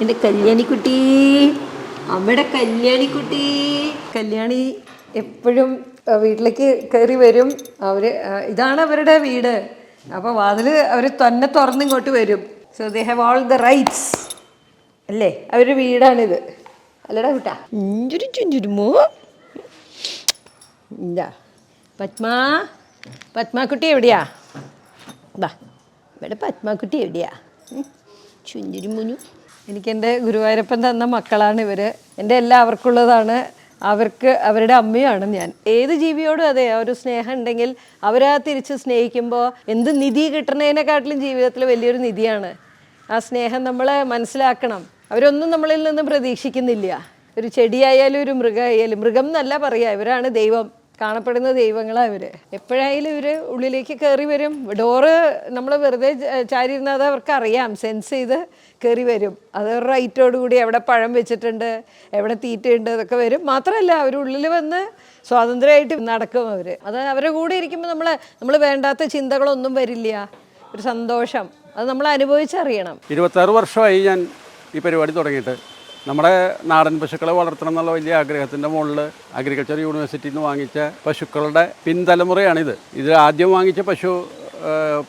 എന്റെ കല്യാണിക്കുട്ടി. അമ്മയുടെ കല്യാണിക്കുട്ടി. കല്യാണി എപ്പോഴും വീട്ടിലേക്ക് കയറി വരും. അവർ ഇതാണ് അവരുടെ വീട്. അപ്പോൾ വാതിൽ അവർ തന്നെ തുറന്ന് ഇങ്ങോട്ട് വരും. So they have all the rights അല്ലേ? അവരുടെ വീടാണിത്. അല്ലടാ കുട്ടാ. ഇഞ്ചുരി ചുഞ്ചുരുമോ ഇല്ല. പത്മ പത്മാക്കുട്ടി എവിടെയാ? ദാ ഇവിടെ പത്മാക്കുട്ടി എവിടെയാ? ചുഞ്ചുരി മുഞ്ഞു എനിക്ക് എന്റെ ഗുരുവായൂരപ്പൻ തന്ന മക്കളാണ് ഇവർ എന്റെ എല്ലാവർക്കുള്ളതാണ്. അവർക്ക് അവരുടെ അമ്മയാണ് ഞാൻ. ഏത് ജീവിയോടും അതെ ഒരു സ്നേഹം ഉണ്ടെങ്കിൽ അവരാ തിരിച്ച് സ്നേഹിക്കുമ്പോൾ എന്ത് നിധി കിട്ടുന്നതിനെക്കാട്ടിലും ജീവിതത്തിൽ വലിയൊരു നിധിയാണ്. ആ സ്നേഹം നമ്മൾ മനസ്സിലാക്കണം. അവരൊന്നും നമ്മളിൽ നിന്ന് പ്രതീക്ഷിക്കുന്നില്ല. ഒരു ചെടിയായാലും ഒരു മൃഗമായാലും മൃഗം എന്നല്ല പറയുക ഇവരാണ് ദൈവം. കാണപ്പെടുന്ന ദൈവങ്ങളാണ് ഇവർ. എപ്പോഴായാലും ഇവർ ഉള്ളിലേക്ക് കയറി വരും. ഡോറ് നമ്മൾ വെറുതെ ചാരിയിരുന്നത് അവർക്ക് അറിയാം സെൻസ് ചെയ്ത് കയറി വരും. അത് റൈറ്റോട് കൂടി എവിടെ പഴം വെച്ചിട്ടുണ്ട് എവിടെ തീറ്റയുണ്ട് അതൊക്കെ വരും. മാത്രമല്ല അവർ ഉള്ളിൽ വന്ന് സ്വാതന്ത്ര്യമായിട്ട് നടക്കും അവർ അത് അവരുടെ കൂടെ ഇരിക്കുമ്പോൾ നമ്മൾ നമ്മൾ വേണ്ടാത്ത ചിന്തകളൊന്നും വരില്ല. ഒരു സന്തോഷം. അത് നമ്മൾ അനുഭവിച്ചറിയണം. ഇരുപത്താറ് വർഷമായി ഞാൻ ഈ പരിപാടി തുടങ്ങിയിട്ട്. നമ്മുടെ നാടൻ പശുക്കളെ വളർത്തണം എന്നുള്ള വലിയ ആഗ്രഹത്തിന്റെ മുകളിൽ അഗ്രികൾച്ചർ യൂണിവേഴ്സിറ്റിയിൽ നിന്ന് വാങ്ങിച്ച പശുക്കളുടെ പിൻതലമുറയാണിത്. ഇത് ആദ്യം വാങ്ങിച്ച പശു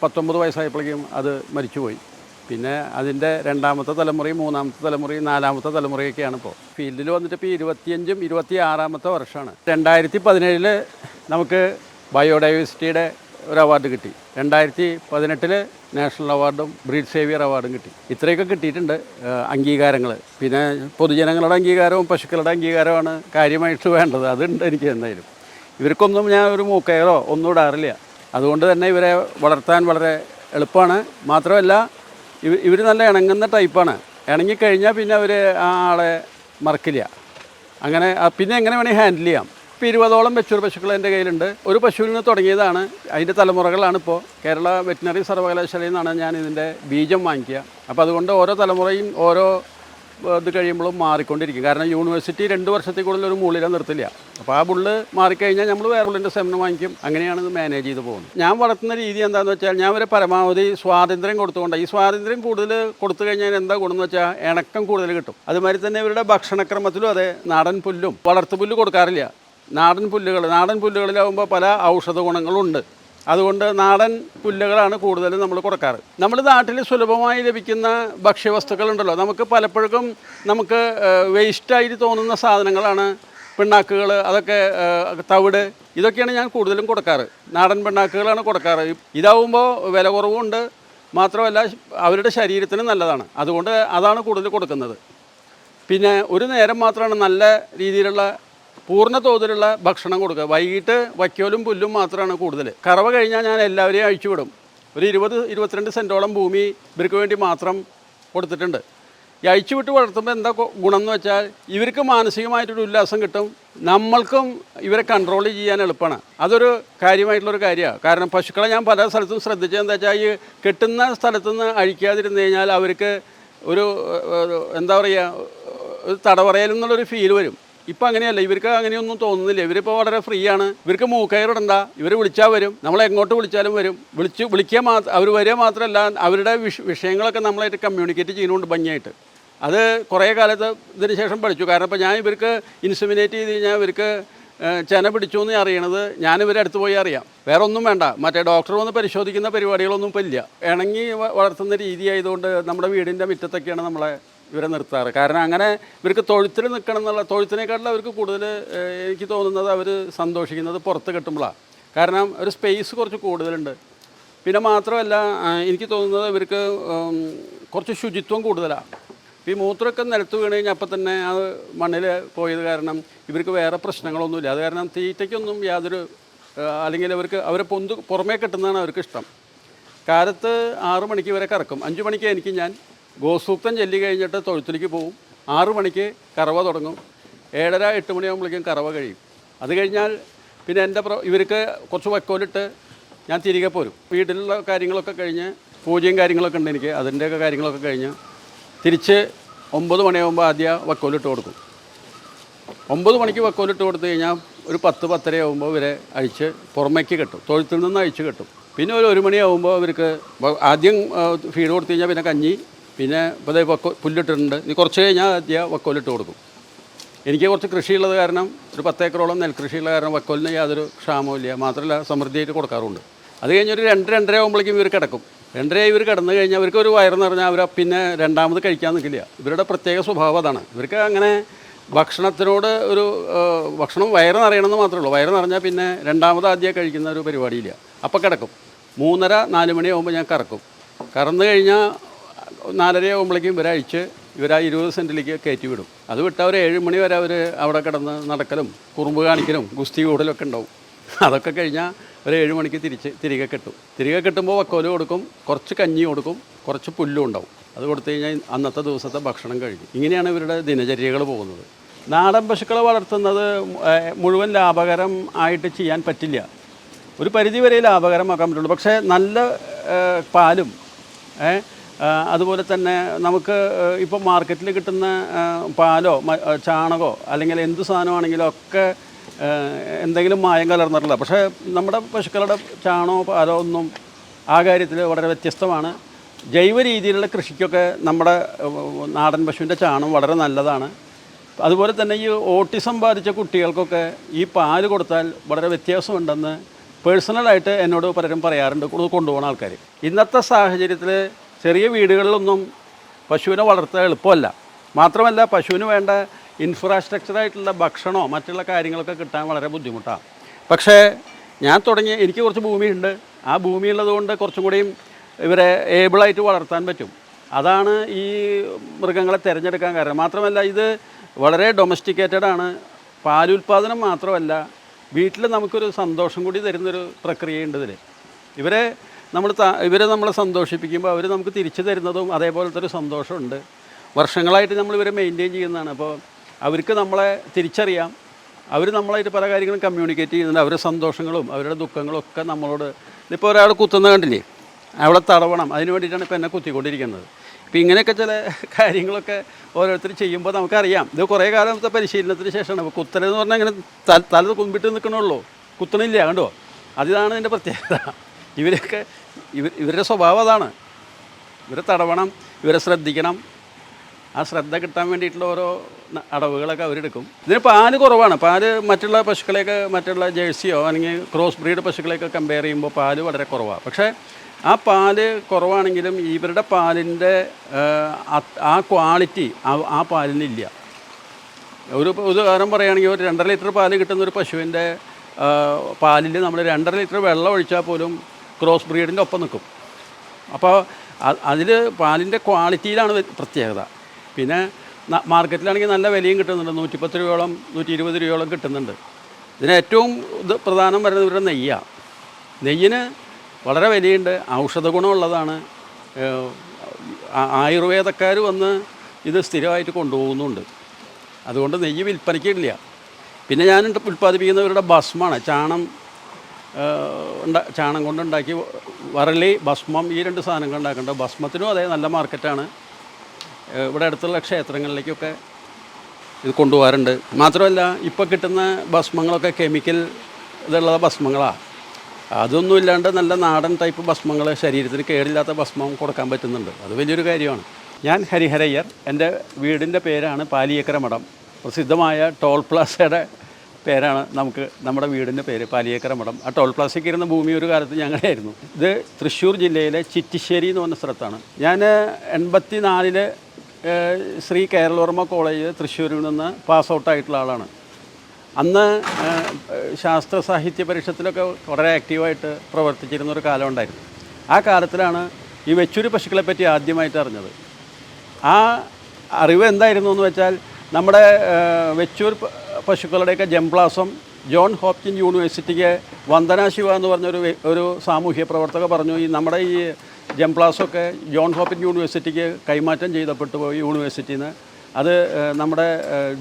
പത്തൊമ്പത് വയസ്സായപ്പോഴേക്കും അത് മരിച്ചുപോയി. പിന്നെ അതിന്റെ രണ്ടാമത്തെ തലമുറയും മൂന്നാമത്തെ തലമുറയും നാലാമത്തെ തലമുറയൊക്കെയാണ് ഇപ്പോൾ. ഫീൽഡിൽ വന്നിട്ട് ഇപ്പോൾ ഇരുപത്തിയഞ്ചും ഇരുപത്തി ആറാമത്തെ വർഷമാണ്. രണ്ടായിരത്തി പതിനേഴിൽ നമുക്ക് ബയോഡൈവേഴ്സിറ്റിയുടെ ഒരു അവാർഡ് കിട്ടി. രണ്ടായിരത്തി പതിനെട്ടിൽ നാഷണൽ അവാർഡും ബ്രീഡ് സേവിയർ അവാർഡും കിട്ടി. ഇത്രയൊക്കെ കിട്ടിയിട്ടുണ്ട് അംഗീകാരങ്ങൾ പിന്നെ പൊതുജനങ്ങളുടെ അംഗീകാരവും പശുക്കളുടെ അംഗീകാരമാണ് കാര്യമായിട്ട് വേണ്ടത്. അതുണ്ട് എനിക്ക് എന്തായാലും. ഇവർക്കൊന്നും ഞാൻ ഒരു മൂക്കയറോ ഒന്നും ഇടാറില്ല. അതുകൊണ്ട് തന്നെ ഇവരെ വളർത്താൻ വളരെ എളുപ്പമാണ്. മാത്രമല്ല ഇവ ഇവർ നല്ല ഇണങ്ങുന്ന ടൈപ്പാണ് ഇണങ്ങിക്കഴിഞ്ഞാൽ പിന്നെ അവർ ആ ആളെ മറക്കില്ല. അങ്ങനെ പിന്നെ എങ്ങനെ വേണമെങ്കിൽ ഹാൻഡിൽ ചെയ്യാം. ഇപ്പോൾ ഇരുപതോളം വെച്ചൂർ പശുക്കൾ എന്റെ കയ്യിലുണ്ട്. ഒരു പശുവിൽ നിന്ന് തുടങ്ങിയതാണ്. അതിന്റെ തലമുറകളാണ് ഇപ്പോൾ. കേരള വെറ്റിനറി സർവകലാശാലയിൽ നിന്നാണ് ഞാൻ ഇതിന്റെ ബീജം വാങ്ങിക്കുക. അപ്പോൾ അതുകൊണ്ട് ഓരോ തലമുറയും ഓരോ ഇത് കഴിയുമ്പോഴും മാറിക്കൊണ്ടിരിക്കും. കാരണം യൂണിവേഴ്സിറ്റി രണ്ട് വർഷത്തിൽ കൂടുതൽ ഒരു മുള്ളിനെ നിർത്തില്ല. അപ്പോൾ ആ ബുള്ള് മാറിക്കഴിഞ്ഞാൽ നമ്മൾ വേറെ ബുള്ളിന്റെ സെമനം വാങ്ങിക്കും. അങ്ങനെയാണ് ഇത് മാനേജ് ചെയ്ത് പോകുന്നത്. ഞാൻ വളർത്തുന്ന രീതി എന്താണെന്ന് വെച്ചാൽ ഞാൻ ഒരു പരമാവധി സ്വാതന്ത്ര്യം കൊടുത്തുകൊണ്ട് ഈ സ്വാതന്ത്ര്യം കൂടുതൽ കൊടുത്തു കഴിഞ്ഞാൽ എന്താ ഗുണമെന്ന് വെച്ചാൽ ഇണക്കം കൂടുതൽ കിട്ടും. അതുമാതിരി തന്നെ ഇവരുടെ ഭക്ഷണക്രമത്തിലും അതെ നാടൻ പുല്ലും വളർത്തു പുല്ല് കൊടുക്കാറില്ല. നാടൻ പുല്ലുകൾ. നാടൻ പുല്ലുകളിലാവുമ്പോൾ പല ഔഷധ ഗുണങ്ങളുണ്ട്. അതുകൊണ്ട് നാടൻ പുല്ലുകളാണ് കൂടുതലും നമ്മൾ കൊടുക്കാറ്. നമ്മൾ നാട്ടിൽ സുലഭമായി ലഭിക്കുന്ന ഭക്ഷ്യവസ്തുക്കളുണ്ടല്ലോ. നമുക്ക് പലപ്പോഴും നമുക്ക് വേസ്റ്റായിട്ട് തോന്നുന്ന സാധനങ്ങളാണ് പിണ്ണാക്കുകൾ അതൊക്കെ തവിട് ഇതൊക്കെയാണ് ഞാൻ കൂടുതലും കൊടുക്കാറ്. നാടൻ പിണ്ണാക്കുകളാണ് കൊടുക്കാറ്. ഇതാവുമ്പോൾ വില കുറവുണ്ട്. മാത്രമല്ല അവരുടെ ശരീരത്തിന് നല്ലതാണ്. അതുകൊണ്ട് അതാണ് കൂടുതൽ കൊടുക്കുന്നത്. പിന്നെ ഒരു നേരം മാത്രമാണ് നല്ല രീതിയിലുള്ള പൂർണ തോതിലുള്ള ഭക്ഷണം കൊടുക്കുക. വൈകിട്ട് വയ്ക്കോലും പുല്ലും മാത്രമാണ് കൂടുതൽ കറവ കഴിഞ്ഞാൽ ഞാൻ എല്ലാവരെയും അഴിച്ചുവിടും ഒരു ഇരുപത് ഇരുപത്തിരണ്ട് സെന്റോളം ഭൂമി ഇവർക്ക് വേണ്ടി മാത്രം കൊടുത്തിട്ടുണ്ട്. ഈ അഴിച്ചുവിട്ട് വളർത്തുമ്പോൾ എന്താ ഗുണം എന്ന് വെച്ചാൽ ഇവർക്ക് മാനസികമായിട്ടൊരു ഉല്ലാസം കിട്ടും. നമ്മൾക്കും ഇവരെ കൺട്രോൾ ചെയ്യാൻ എളുപ്പമാണ്. അതൊരു കാര്യമായിട്ടുള്ളൊരു കാര്യമാണ് കാരണം പശുക്കളെ ഞാൻ പല സ്ഥലത്തും ശ്രദ്ധിച്ചത് എന്താ വെച്ചാൽ ഈ കെട്ടുന്ന സ്ഥലത്തുനിന്ന് അഴിക്കാതിരുന്ന് കഴിഞ്ഞാൽ അവർക്ക് ഒരു എന്താ പറയുക ഒരു തടവറയിൽ നിന്നുള്ളൊരു ഫീൽ വരും. ഇപ്പം അങ്ങനെയല്ല ഇവർക്ക് അങ്ങനെയൊന്നും തോന്നുന്നില്ല. ഇവരിപ്പോൾ വളരെ ഫ്രീ ആണ്. ഇവർക്ക് മൂക്കയറിടണ്ട ഇവർ വിളിച്ചാൽ വരും. നമ്മൾ എങ്ങോട്ട് വിളിച്ചാലും വരും. വിളിച്ച് വിളിക്കുക മാത്രം അവർ വരിക മാത്രമല്ല അവരുടെ വിഷ വിഷയങ്ങളൊക്കെ നമ്മളായിട്ട് കമ്മ്യൂണിക്കേറ്റ് ചെയ്യുന്നുണ്ട് ഭംഗിയായിട്ട്. അത് കുറേ കാലത്ത് ഇതിന് ശേഷം പഠിച്ചു. കാരണം ഇപ്പോൾ ഞാൻ ഇവർക്ക് ഇൻസിമിനേറ്റ് ചെയ്ത് കഴിഞ്ഞാൽ ഇവർക്ക് ചെന പിടിച്ചു എന്ന് അറിയണത് ഞാൻ ഇവരെ അടുത്ത് പോയി അറിയാം. വേറെ ഒന്നും വേണ്ട. മറ്റേ ഡോക്ടർ വന്ന് പരിശോധിക്കുന്ന പരിപാടികളൊന്നും ഇപ്പം ഇല്ല. ഇണങ്ങി വളർത്തുന്ന രീതിയായതുകൊണ്ട് നമ്മുടെ വീടിന്റെ മുറ്റത്തൊക്കെയാണ് നമ്മളെ ഇവരെ നിർത്താറ്. കാരണം അങ്ങനെ ഇവർക്ക് തൊഴുത്തിൽ നിൽക്കണം എന്നുള്ള തൊഴുത്തിനേക്കാട്ടിൽ അവർക്ക് കൂടുതൽ എനിക്ക് തോന്നുന്നത് അവർ സന്തോഷിക്കുന്നത് പുറത്ത് കെട്ടുമ്പോഴാണ് കാരണം ഒരു സ്പേസ് കുറച്ച് കൂടുതലുണ്ട്. പിന്നെ മാത്രമല്ല എനിക്ക് തോന്നുന്നത് ഇവർക്ക് കുറച്ച് ശുചിത്വം കൂടുതലാണ് ഈ മൂത്രമൊക്കെ നിലത്ത് വീണ് കഴിഞ്ഞാൽ അപ്പം തന്നെ അത് മണ്ണിൽ പോയത് കാരണം ഇവർക്ക് വേറെ പ്രശ്നങ്ങളൊന്നുമില്ല. അത് കാരണം തീറ്റയ്ക്കൊന്നും യാതൊരു അല്ലെങ്കിൽ അവർക്ക് അവരെ പൊന്ത് പുറമേ കെട്ടുന്നതാണ് അവർക്ക് ഇഷ്ടം കാലത്ത് ആറു മണിക്ക് വരെ കറക്കും. അഞ്ച് മണിക്ക് എനിക്ക് ഞാൻ ഗോസൂക്തം ചൊല്ലി കഴിഞ്ഞിട്ട് തൊഴുത്തിലേക്ക് പോകും ആറു മണിക്ക് കറവ തുടങ്ങും. ഏഴര എട്ട് മണിയാകുമ്പോഴേക്കും കറവ കഴിയും. അത് കഴിഞ്ഞാൽ പിന്നെ എന്റെ ഇവർക്ക് കുറച്ച് വക്കോലിട്ട് ഞാൻ തിരികെ പോരും. വീട്ടിലുള്ള കാര്യങ്ങളൊക്കെ കഴിഞ്ഞ് പൂജയും കാര്യങ്ങളൊക്കെ ഉണ്ട് എനിക്ക്. അതിന്റെയൊക്കെ കാര്യങ്ങളൊക്കെ കഴിഞ്ഞ് തിരിച്ച് ഒമ്പത് മണിയാകുമ്പോൾ ആദ്യം വക്കോലിട്ട് കൊടുക്കും. ഒമ്പത് മണിക്ക് വക്കോലിട്ട് കൊടുത്തു കഴിഞ്ഞാൽ ഒരു പത്ത് പത്തരയാകുമ്പോൾ ഇവരെ അഴിച്ച് പുറമേക്ക് കെട്ടും. തൊഴുത്തിൽ നിന്ന് അഴിച്ച് കെട്ടും. പിന്നെ ഒരു ഒരു മണിയാകുമ്പോൾ ഇവർക്ക് ആദ്യം ഫീഡ് കൊടുത്തു കഴിഞ്ഞാൽ പിന്നെ കഞ്ഞി പിന്നെ ഇപ്പോൾ വക്കോ പുല്ലിട്ടിട്ടുണ്ട്. ഇനി കുറച്ച് കഴിഞ്ഞാൽ ആദ്യം വക്കോലിട്ട് കൊടുക്കും. എനിക്ക് കുറച്ച് കൃഷിയുള്ളത് കാരണം ഒരു പത്തേക്കറോളം നെൽകൃഷിയുള്ള കാരണം വക്കോലിന് യാതൊരു ക്ഷാമവും മാത്രമല്ല സമൃദ്ധിയായിട്ട് കൊടുക്കാറുണ്ട്. അത് കഴിഞ്ഞ് ഒരു രണ്ട് രണ്ടര ആകുമ്പോഴേക്കും ഇവർ കിടക്കും. രണ്ടര ഇവർ കിടന്നു കഴിഞ്ഞാൽ അവർക്ക് ഒരു വയറെന്ന് പറഞ്ഞാൽ അവർ പിന്നെ രണ്ടാമത് കഴിക്കാൻ നിൽക്കില്ല ഇവരുടെ പ്രത്യേക സ്വഭാവം അതാണ്. ഇവർക്ക് അങ്ങനെ ഭക്ഷണത്തിനോട് ഒരു ഭക്ഷണം വയറ് നിറയണമെന്ന് മാത്രമേ ഉള്ളൂ. വയറ് നിറഞ്ഞാൽ പിന്നെ രണ്ടാമത് ആദ്യം കഴിക്കുന്ന ഒരു പരിപാടിയില്ല. അപ്പോൾ കിടക്കും. മൂന്നര നാല് മണിയാകുമ്പോൾ ഞാൻ കറക്കും. കറന്നു കഴിഞ്ഞാൽ നാലര ആകുമ്പോഴേക്കും ഇവരെ അഴിച്ച് ഇവരാ ഇരുപത് സെന്റിലേക്ക് കയറ്റി വിടും അത് വിട്ട് അവർ ഏഴ് മണി വരെ അവർ അവിടെ കിടന്ന് നടക്കലും കുറുമ്പ് കാണിക്കലും ഗുസ്തി കൂടലൊക്കെ ഉണ്ടാവും. അതൊക്കെ കഴിഞ്ഞാൽ ഒരു ഏഴ് മണിക്ക് തിരിച്ച് തിരികെ കെട്ടും. തിരികെ കെട്ടുമ്പോൾ വക്കോൽ കൊടുക്കും കുറച്ച് കഞ്ഞി കൊടുക്കും കുറച്ച് പുല്ലും ഉണ്ടാവും. അത് കൊടുത്തു കഴിഞ്ഞാൽ അന്നത്തെ ദിവസത്തെ ഭക്ഷണം കഴിഞ്ഞു. ഇങ്ങനെയാണ് ഇവരുടെ ദിനചര്യകൾ പോകുന്നത്. നാടൻ പശുക്കളെ വളർത്തുന്നത് മുഴുവൻ ലാഭകരം ആയിട്ട് ചെയ്യാൻ പറ്റില്ല. ഒരു പരിധിവരെ ലാഭകരമാക്കാൻ പറ്റുള്ളൂ. പക്ഷേ നല്ല പാലും അതുപോലെ തന്നെ നമുക്ക് ഇപ്പോൾ മാർക്കറ്റിൽ കിട്ടുന്ന പാലോ ചാണകോ അല്ലെങ്കിൽ എന്ത് സാധനമാണെങ്കിലും ഒക്കെ എന്തെങ്കിലും മായം കലർന്നിട്ടില്ല പക്ഷേ നമ്മുടെ പശുക്കളുടെ ചാണോ പാലോ ഒന്നും ആ കാര്യത്തിൽ വളരെ വ്യത്യസ്തമാണ്. ജൈവ രീതിയിലുള്ള കൃഷിക്കൊക്കെ നമ്മുടെ നാടൻ പശുവിന്റെ ചാണം വളരെ നല്ലതാണ്. അതുപോലെ തന്നെ ഈ ഓട്ടിസം ബാധിച്ച കുട്ടികൾക്കൊക്കെ ഈ പാൽ കൊടുത്താൽ വളരെ വ്യത്യാസമുണ്ടെന്ന് പേഴ്സണലായിട്ട് എന്നോട് പലരും പറയാറുണ്ട് കൊണ്ടുപോകുന്ന ആൾക്കാർ ഇന്നത്തെ സാഹചര്യത്തിൽ ചെറിയ വീടുകളിലൊന്നും പശുവിനെ വളർത്തുക എളുപ്പമല്ല. മാത്രമല്ല പശുവിന് വേണ്ട ഇൻഫ്രാസ്ട്രക്ചറായിട്ടുള്ള ഭക്ഷണമോ മറ്റുള്ള കാര്യങ്ങളൊക്കെ കിട്ടാൻ വളരെ ബുദ്ധിമുട്ടാണ്. പക്ഷേ ഞാൻ തുടങ്ങി എനിക്ക് കുറച്ച് ഭൂമിയുണ്ട്. ആ ഭൂമി ഉള്ളതുകൊണ്ട് കുറച്ചും കൂടിയും ഇവരെ ഏബിളായിട്ട് വളർത്താൻ പറ്റും. അതാണ് ഈ മൃഗങ്ങളെ തിരഞ്ഞെടുക്കാൻ കാരണം. മാത്രമല്ല ഇത് വളരെ ഡൊമസ്റ്റിക്കേറ്റഡ് ആണ്. പാലുൽപാദനം മാത്രമല്ല വീട്ടിൽ നമുക്കൊരു സന്തോഷം കൂടി തരുന്നൊരു പ്രക്രിയയുണ്ട് ഇതിൽ ഇവരെ നമ്മൾ ഇവരെ നമ്മളെ സന്തോഷിപ്പിക്കുമ്പോൾ അവർ നമുക്ക് തിരിച്ചു തരുന്നതും അതേപോലത്തെ ഒരു സന്തോഷമുണ്ട്. വർഷങ്ങളായിട്ട് നമ്മൾ ഇവരെ മെയിന്റെയിൻ ചെയ്യുന്നതാണ്. അപ്പോൾ അവർക്ക് നമ്മളെ തിരിച്ചറിയാം. അവർ നമ്മളായിട്ട് പല കാര്യങ്ങളും കമ്മ്യൂണിക്കേറ്റ് ചെയ്യുന്നുണ്ട്. അവരുടെ സന്തോഷങ്ങളും അവരുടെ ദുഃഖങ്ങളും ഒക്കെ നമ്മളോട് ഇതിപ്പോൾ ഒരാൾ കുത്തുന്ന കണ്ടില്ലേ? അവളെ തടവണം. അതിന് വേണ്ടിയിട്ടാണ് ഇപ്പോൾ എന്നെ കുത്തിക്കൊണ്ടിരിക്കുന്നത്. ഇപ്പം ഇങ്ങനെയൊക്കെ ചില കാര്യങ്ങളൊക്കെ ഓരോരുത്തർ ചെയ്യുമ്പോൾ നമുക്കറിയാം. ഇത് കുറേ കാലത്തെ പരിശീലനത്തിന് ശേഷമാണ്. അപ്പോൾ കുത്തലെന്ന് പറഞ്ഞാൽ ഇങ്ങനെ തല കുമ്പിട്ട് നിൽക്കണുള്ളൂ. കുത്തണില്ല കണ്ടോ? അതിതാണ് ഇതിന്റെ പ്രത്യേകത. ഇവരൊക്കെ ഇവർ ഇവരുടെ സ്വഭാവം അതാണ്. ഇവരെ തടവണം ഇവരെ ശ്രദ്ധിക്കണം. ആ ശ്രദ്ധ കിട്ടാൻ വേണ്ടിയിട്ടുള്ള ഓരോ അടവുകളൊക്കെ അവരെടുക്കും. ഇതിന് പാൽ കുറവാണ്. പാൽ മറ്റുള്ള പശുക്കളെയൊക്കെ മറ്റുള്ള ജേഴ്സിയോ അല്ലെങ്കിൽ ക്രോസ് ബ്രീഡ് പശുക്കളെയൊക്കെ കമ്പയർ ചെയ്യുമ്പോൾ പാൽ വളരെ കുറവാണ് പക്ഷേ ആ പാൽ കുറവാണെങ്കിലും ഇവരുടെ പാലിന്റെ ആ ക്വാളിറ്റി ആ പാലിനില്ല ഒരു ഉദാഹരണം പറയുകയാണെങ്കിൽ ഒരു രണ്ടര ലിറ്റർ പാൽ കിട്ടുന്ന ഒരു പശുവിന്റെ പാലിൽ നമ്മൾ രണ്ടര ലിറ്റർ വെള്ളം ഒഴിച്ചാൽ പോലും ക്രോസ് ബ്രീഡിന്റെ ഒപ്പം നിൽക്കും. അപ്പോൾ അതിൽ പാലിന്റെ ക്വാളിറ്റിയിലാണ് പ്രത്യേകത. പിന്നെ മാർക്കറ്റിലാണെങ്കിൽ നല്ല വിലയും കിട്ടുന്നുണ്ട്. നൂറ്റിപ്പത്ത് രൂപയോളം നൂറ്റി ഇരുപത് രൂപയോളം കിട്ടുന്നുണ്ട്. ഇതിന് ഏറ്റവും ഇത് പ്രധാനം വരുന്നത് ഇവരുടെ നെയ്യാണ് നെയ്യിന് വളരെ വിലയുണ്ട്. ഔഷധ ഗുണമുള്ളതാണ്. ആയുർവേദക്കാർ വന്ന് ഇത് സ്ഥിരമായിട്ട് കൊണ്ടുപോകുന്നുണ്ട്. അതുകൊണ്ട് നെയ്യ് വിൽപ്പനയ്ക്കില്ല പിന്നെ ഞാൻ ഉൽപ്പാദിപ്പിക്കുന്നവരുടെ ഭസ്മാണ് ചാണം ചാണം കൊണ്ടുണ്ടാക്കി വരളി ഭസ്മം ഈ രണ്ട് സാധനങ്ങൾ ഉണ്ടാക്കുന്നുണ്ട്. ഭസ്മത്തിനും അതേ നല്ല മാർക്കറ്റാണ്. ഇവിടെ അടുത്തുള്ള ക്ഷേത്രങ്ങളിലേക്കൊക്കെ ഇത് കൊണ്ടുപോകാറുണ്ട്. മാത്രമല്ല ഇപ്പോൾ കിട്ടുന്ന ഭസ്മങ്ങളൊക്കെ കെമിക്കൽ ഇതുള്ള ഭസ്മങ്ങളാണ് അതൊന്നും ഇല്ലാണ്ട് നല്ല നാടൻ ടൈപ്പ് ഭസ്മങ്ങൾ ശരീരത്തിന് കേടില്ലാത്ത ഭസ്മം കൊടുക്കാൻ പറ്റുന്നുണ്ട്. അത് വലിയൊരു കാര്യമാണ്. ഞാൻ ഹരിഹരയ്യർ. എന്റെ വീടിന്റെ പേരാണ് പാലിയേക്കര മഠം. പ്രസിദ്ധമായ ടോൾ പ്ലാസയുടെ പേരാണ് നമുക്ക് നമ്മുടെ വീടിന്റെ പേര് പാലിയേക്കര മഠം. ആ ടോൾ പ്ലാസയ്ക്ക് ഇരുന്ന ഭൂമി ഒരു കാലത്ത് ഞങ്ങളുടെയായിരുന്നു. ഇത് തൃശ്ശൂർ ജില്ലയിലെ ചിറ്റിശ്ശേരി എന്ന് പറഞ്ഞ സ്ഥലത്താണ്. ഞാൻ എൺപത്തി നാലിൽ ശ്രീ കേരളവർമ്മ കോളേജ് തൃശ്ശൂരിൽ നിന്ന് പാസ് ഔട്ടായിട്ടുള്ള ആളാണ്. അന്ന് ശാസ്ത്ര സാഹിത്യ പരിഷത്തിലൊക്കെ വളരെ ആക്റ്റീവായിട്ട് പ്രവർത്തിച്ചിരുന്ന ഒരു കാലം ഉണ്ടായിരുന്നു. ആ കാലത്തിലാണ് ഈ വെച്ചൂരി പശുക്കളെ പറ്റി ആദ്യമായിട്ട് അറിഞ്ഞത്. ആ അറിവ് എന്തായിരുന്നു എന്ന് വെച്ചാൽ നമ്മുടെ വെച്ചൂർ പശുക്കളുടെയൊക്കെ ജംപ്ലാസം ജോൺ ഹോപ്കിൻ യൂണിവേഴ്സിറ്റിക്ക് വന്ദന ശിവ എന്ന് പറഞ്ഞൊരു ഒരു സാമൂഹ്യ പ്രവർത്തക പറഞ്ഞു ഈ നമ്മുടെ ഈ ജംപ്ലാസൊക്കെ ജോൺ ഹോപ്കിൻ യൂണിവേഴ്സിറ്റിക്ക് കൈമാറ്റം ചെയ്തപ്പെട്ടു പോയി യൂണിവേഴ്സിറ്റിയിൽ നിന്ന് അത് നമ്മുടെ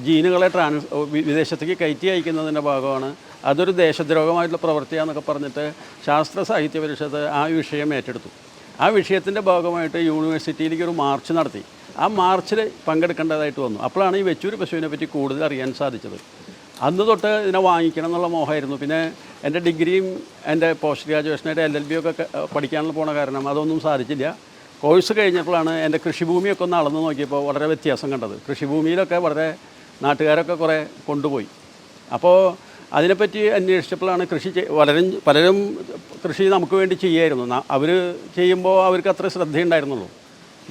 ജീനുകളെ ട്രാൻസ് വിദേശത്തേക്ക് കയറ്റി അയക്കുന്നതിന്റെ ഭാഗമാണ്. അതൊരു ദേശദ്രോഹമായിട്ടുള്ള പ്രവൃത്തിയാണെന്നൊക്കെ പറഞ്ഞിട്ട് ശാസ്ത്ര സാഹിത്യ പരിഷത്ത് ആ വിഷയം ഏറ്റെടുത്തു. ആ വിഷയത്തിന്റെ ഭാഗമായിട്ട് യൂണിവേഴ്സിറ്റിയിലേക്ക് ഒരു മാർച്ച് നടത്തി. ആ മാർച്ചിൽ പങ്കെടുക്കേണ്ടതായിട്ട് വന്നു. അപ്പോഴാണ് ഈ വെച്ചൂർ പശുവിനെ പറ്റി കൂടുതൽ അറിയാൻ സാധിച്ചത്. അന്ന് തൊട്ട് ഇതിനെ വാങ്ങിക്കണം എന്നുള്ള മോഹമായിരുന്നു. പിന്നെ എന്റെ ഡിഗ്രിയും എന്റെ പോസ്റ്റ് ഗ്രാജുവേഷനായിട്ട് എൽ എൽ ബി ഒക്കെ പഠിക്കാനുള്ള പോണ കാരണം അതൊന്നും സാധിച്ചില്ല. കോഴ്സ് കഴിഞ്ഞപ്പോഴാണ് എന്റെ കൃഷിഭൂമിയൊക്കെ ഒന്ന് അളന്ന് നോക്കിയപ്പോൾ വളരെ വ്യത്യാസം കണ്ടത്. കൃഷിഭൂമിയിലൊക്കെ വളരെ നാട്ടുകാരൊക്കെ കുറേ കൊണ്ടുപോയി. അപ്പോൾ അതിനെപ്പറ്റി അന്വേഷിച്ചപ്പോഴാണ് കൃഷി പലരും പലരും കൃഷി നമുക്ക് വേണ്ടി ചെയ്യായിരുന്നു. അവർ ചെയ്യുമ്പോൾ അവർക്ക് അത്ര ശ്രദ്ധയുണ്ടായിരുന്നുള്ളൂ.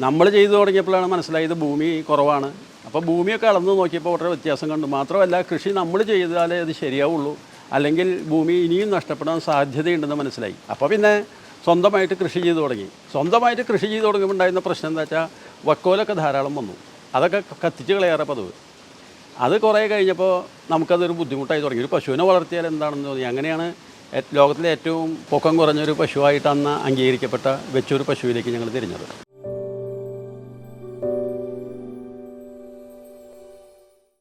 നമ്മൾ ചെയ്തു തുടങ്ങിയപ്പോഴാണ് മനസ്സിലായത് ഭൂമി കുറവാണ്. അപ്പോൾ ഭൂമിയൊക്കെ അളന്ന് നോക്കിയപ്പോൾ വളരെ വ്യത്യാസം കണ്ടു. മാത്രമല്ല കൃഷി നമ്മൾ ചെയ്താലേ അത് ശരിയാവുള്ളൂ. അല്ലെങ്കിൽ ഭൂമി ഇനിയും നഷ്ടപ്പെടാൻ സാധ്യതയുണ്ടെന്ന് മനസ്സിലായി. അപ്പോൾ പിന്നെ സ്വന്തമായിട്ട് കൃഷി ചെയ്തു തുടങ്ങി. സ്വന്തമായിട്ട് കൃഷി ചെയ്തു തുടങ്ങുമ്പോൾ ഉണ്ടായിരുന്ന പ്രശ്നം എന്താ വെച്ചാൽ വക്കോലൊക്കെ ധാരാളം വന്നു. അതൊക്കെ കത്തിച്ച് കളയാറെ പതിവ്. അത് കുറേ കഴിഞ്ഞപ്പോൾ നമുക്കതൊരു ബുദ്ധിമുട്ടായി തുടങ്ങി. ഒരു പശുവിനെ വളർത്തിയാൽ എന്താണെന്ന് തോന്നി. അങ്ങനെയാണ് ലോകത്തിലെ ഏറ്റവും പൊക്കം കുറഞ്ഞൊരു പശുവായിട്ട് അന്ന് അംഗീകരിക്കപ്പെട്ട വെച്ചൊരു പശുവിലേക്ക് ഞങ്ങൾ തിരിഞ്ഞത്.